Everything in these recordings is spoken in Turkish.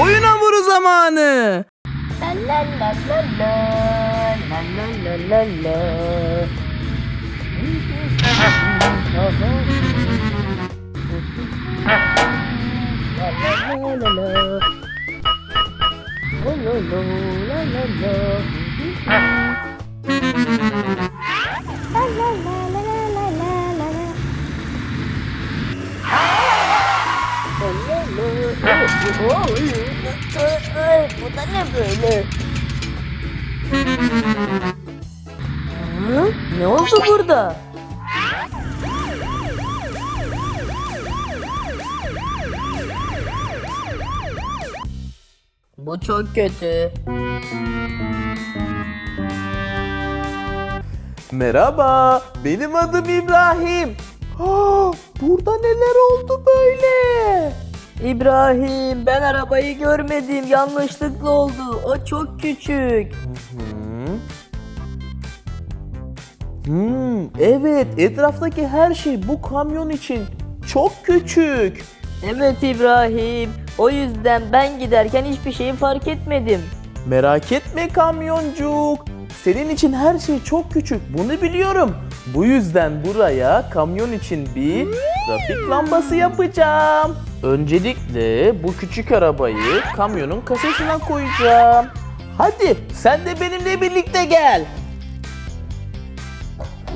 Oyun hamuru zamanı. La la la la la la la la la la. Ay, Bu da ne böyle? Hı? Ne oldu burada? Bu çok kötü. Merhaba, benim adım İbrahim. Ah, burada neler oldu böyle? İbrahim ben arabayı görmedim yanlışlıkla oldu o çok küçük. Hmm. Hmm, evet, etraftaki her şey bu kamyon için çok küçük. Evet İbrahim o yüzden ben giderken hiçbir şeyi fark etmedim. Merak etme kamyoncuk. Senin için her şey çok küçük. Bunu biliyorum. Bu yüzden buraya kamyon için bir trafik lambası yapacağım. Öncelikle bu küçük arabayı kamyonun kasasına koyacağım. Hadi sen de benimle birlikte gel.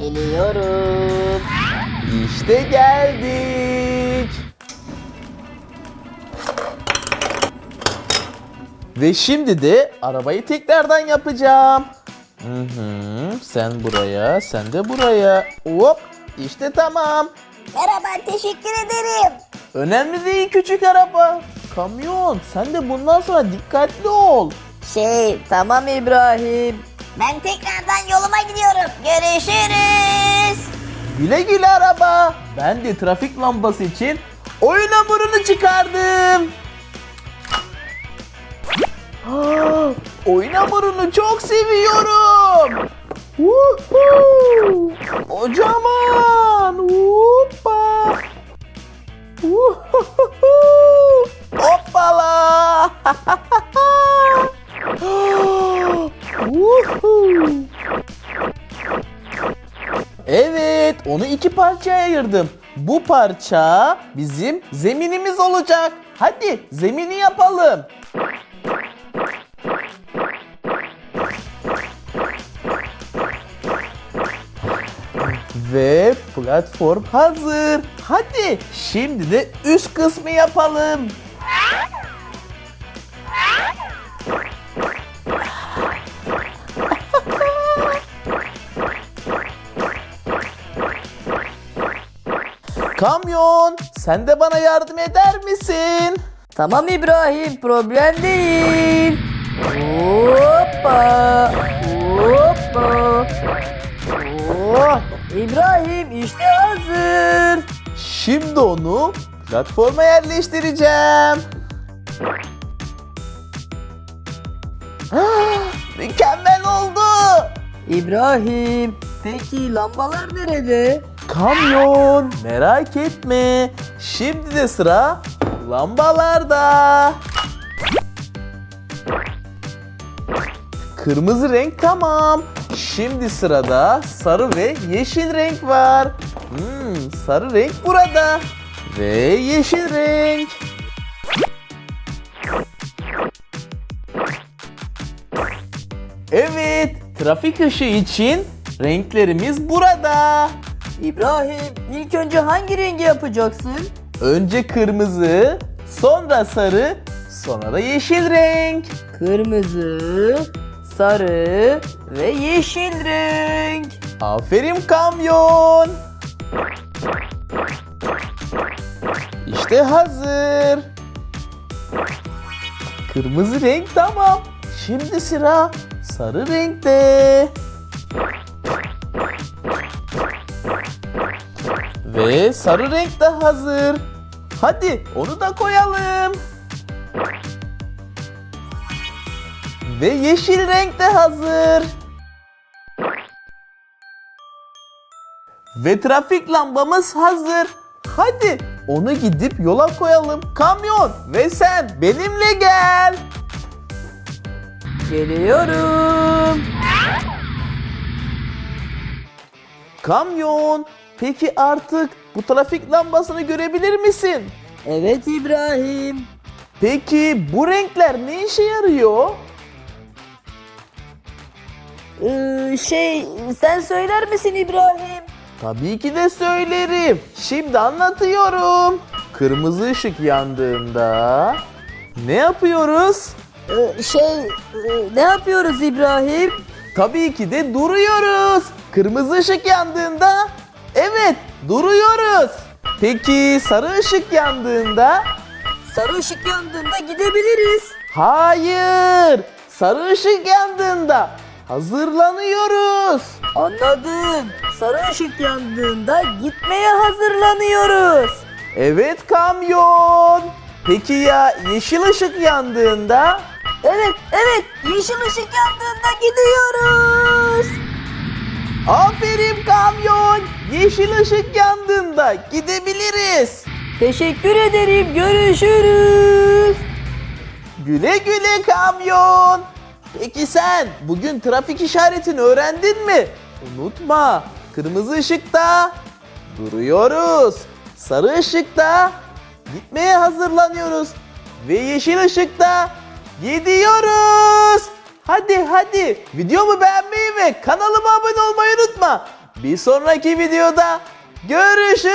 Geliyorum. İşte geldik. Ve şimdi de arabayı tekrardan yapacağım. Hı hı, sen buraya, sen de buraya. Hop, işte tamam. Merhaba teşekkür ederim. Önemli değil küçük araba. Kamyon, sen de bundan sonra dikkatli ol. Şey tamam İbrahim. Ben tekrardan yoluma gidiyorum. Görüşürüz. Güle güle araba. Ben de trafik lambası için oyun hamurunu çıkardım. Oyun hamurunu çok seviyorum. Woohoo! Kocaman. Hoppa. Woohoo! Hoppala. Woohoo! Evet, onu iki parçaya ayırdım. Bu parça bizim zeminimiz olacak. Hadi zemini yapalım. Ve platform hazır. Hadi şimdi de üst kısmı yapalım. Kamyon, sen de bana yardım eder misin? Tamam İbrahim problem değil. Hoppa. İbrahim işte hazır. Şimdi onu platforma yerleştireceğim. Mükemmel oldu. İbrahim peki lambalar nerede? Kamyon, merak etme. Şimdi de sıra lambalarda. Kırmızı renk tamam. Şimdi sırada sarı ve yeşil renk var. Hmm, sarı renk burada. Ve yeşil renk. Evet, trafik ışığı için renklerimiz burada. İbrahim ilk önce hangi rengi yapacaksın? Önce kırmızı, sonra sarı, sonra da yeşil renk. Kırmızı, sarı ve yeşil renk. Aferin kamyon. İşte hazır. Kırmızı renk tamam. Şimdi sıra sarı renkte. Ve sarı renk de hazır. Hadi onu da koyalım. Ve yeşil renk de hazır. Ve trafik lambamız hazır. Hadi Onu gidip yola koyalım. Kamyon ve sen benimle gel. Geliyorum. Kamyon, peki artık bu trafik lambasını görebilir misin? Evet İbrahim. Peki bu renkler ne işe yarıyor? Ee, şey sen söyler misin İbrahim? Tabii ki de söylerim. Şimdi anlatıyorum. Kırmızı ışık yandığında ne yapıyoruz? Ee, şey e, ne yapıyoruz İbrahim? Tabii ki de duruyoruz. Kırmızı ışık yandığında evet duruyoruz. Peki sarı ışık yandığında? Sarı ışık yandığında gidebiliriz. Hayır. Sarı ışık yandığında hazırlanıyoruz. Anladım. Sarı ışık yandığında gitmeye hazırlanıyoruz. Evet kamyon. Peki ya yeşil ışık yandığında? Evet, evet. Yeşil ışık yandığında gidiyoruz. Aferin kamyon. Yeşil ışık yandığında gidebiliriz. Teşekkür ederim. Görüşürüz. Güle güle kamyon. Peki sen bugün trafik işaretini öğrendin mi? Unutma. Kırmızı ışıkta duruyoruz. Sarı ışıkta gitmeye hazırlanıyoruz. Ve yeşil ışıkta gidiyoruz. Hadi hadi videomu beğenmeyi ve kanalıma abone olmayı unutma. Bir sonraki videoda görüşürüz.